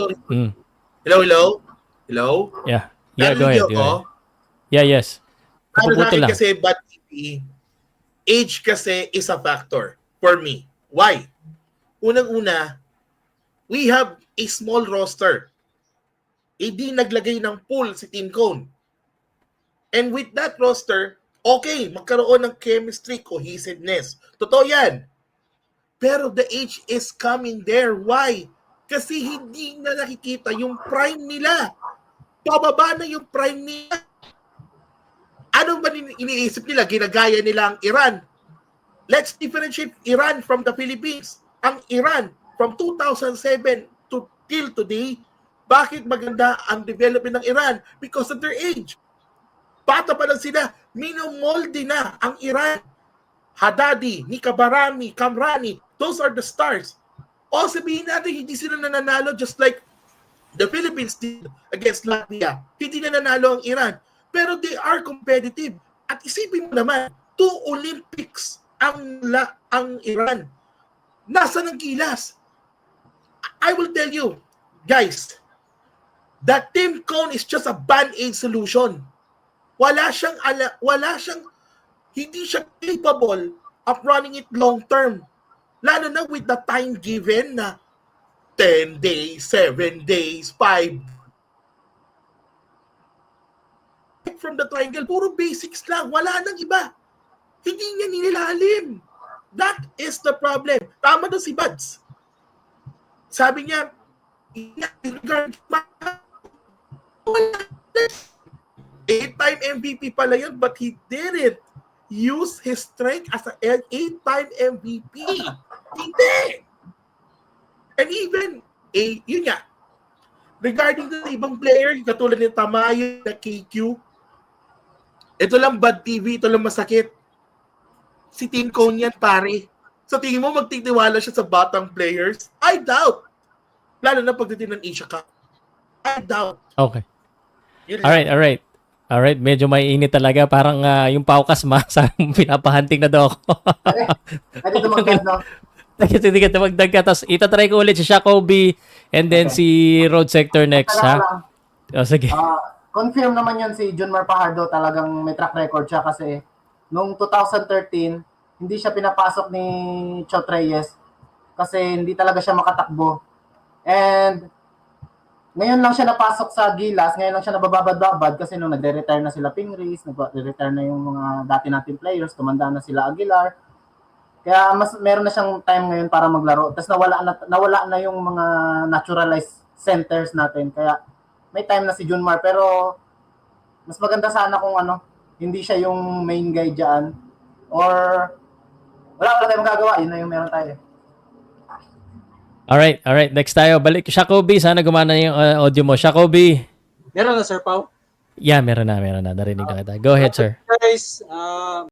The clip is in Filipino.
sorry. Mm. Hello, hello? Hello? Yeah. Yeah, go Narinig ahead. niyo Go ahead. Yeah, yes. Para sa akin lang. kasi bad TV, age kasi is a factor for me. Why? Unang-una, we have a small roster. Hindi naglagay ng pool si Team Cone. And with that roster, okay, magkaroon ng chemistry, cohesiveness. Totoo yan. Pero the age is coming there. Why? Kasi hindi na nakikita yung prime nila. Pababa na yung prime nila. Ano ba ini- iniisip nila? Ginagaya nila ang Iran. Let's differentiate Iran from the Philippines. Ang Iran, from 2007 to till today, bakit maganda ang development ng Iran? Because of their age. Bata pa lang sila, minomolde na ang Iran. Haddadi, Nikabarami, Kamrani, those are the stars. O sabihin natin, hindi sila nananalo just like the Philippines did against Latvia. Hindi na nanalo ang Iran. Pero they are competitive. At isipin mo naman, two Olympics ang la, ang Iran. Nasa ng gilas. I will tell you, guys, that Team Cone is just a band-aid solution. Wala siyang ala, wala siyang hindi siya capable of running it long term. Lalo na with the time given na 10 days, 7 days, 5 from the triangle, puro basics lang. Wala nang iba. Hindi niya ninilalim. That is the problem. Tama doon si Buds. Sabi niya, regard. Eight-time MVP pala yun, but he didn't use his strength as an eight-time MVP. Hindi! And even, eh, yun nga, regarding sa ibang player, katulad ni Tamayo na KQ, ito lang bad TV, ito lang masakit. Si Team Cone yan, pare. Sa tingin mo, magtitiwala siya sa batang players? I doubt. Lalo na pagdating ng Asia Cup. I doubt. Okay. Yun lang. Alright, alright. Alright, medyo may init talaga. Parang ah, yung paukas ma, sa pinapahanting na daw ako. Pwede tumagdag, no? Kasi hindi ka tumagdag ka. Tapos itatry ko ulit si Shakobi and then si Road Sector next, ha? lang. O, sige. Ah, confirm naman yan si Junmar Pajardo talagang may track record siya kasi noong 2013 hindi siya pinapasok ni Chot Reyes kasi hindi talaga siya makatakbo. And ngayon lang siya napasok sa Gilas, ngayon lang siya nabababad-babad kasi nung nagre-retire na sila Pingris, nagre-retire na yung mga dati nating players, tumanda na sila Aguilar. Kaya mas meron na siyang time ngayon para maglaro. Tapos nawala na nawala na yung mga naturalized centers natin. Kaya may time na si Junmar pero mas maganda sana kung ano, hindi siya yung main guy diyan or wala wala tayong magagawa, yun na yung meron tayo. Alright, alright. Next tayo. Balik. Shakobi, sana gumana yung uh, audio mo. Shakobi. Meron na, Sir Pau. Yeah, meron na, meron na. Narinig na kita. Go ahead, sir. Guys, ah,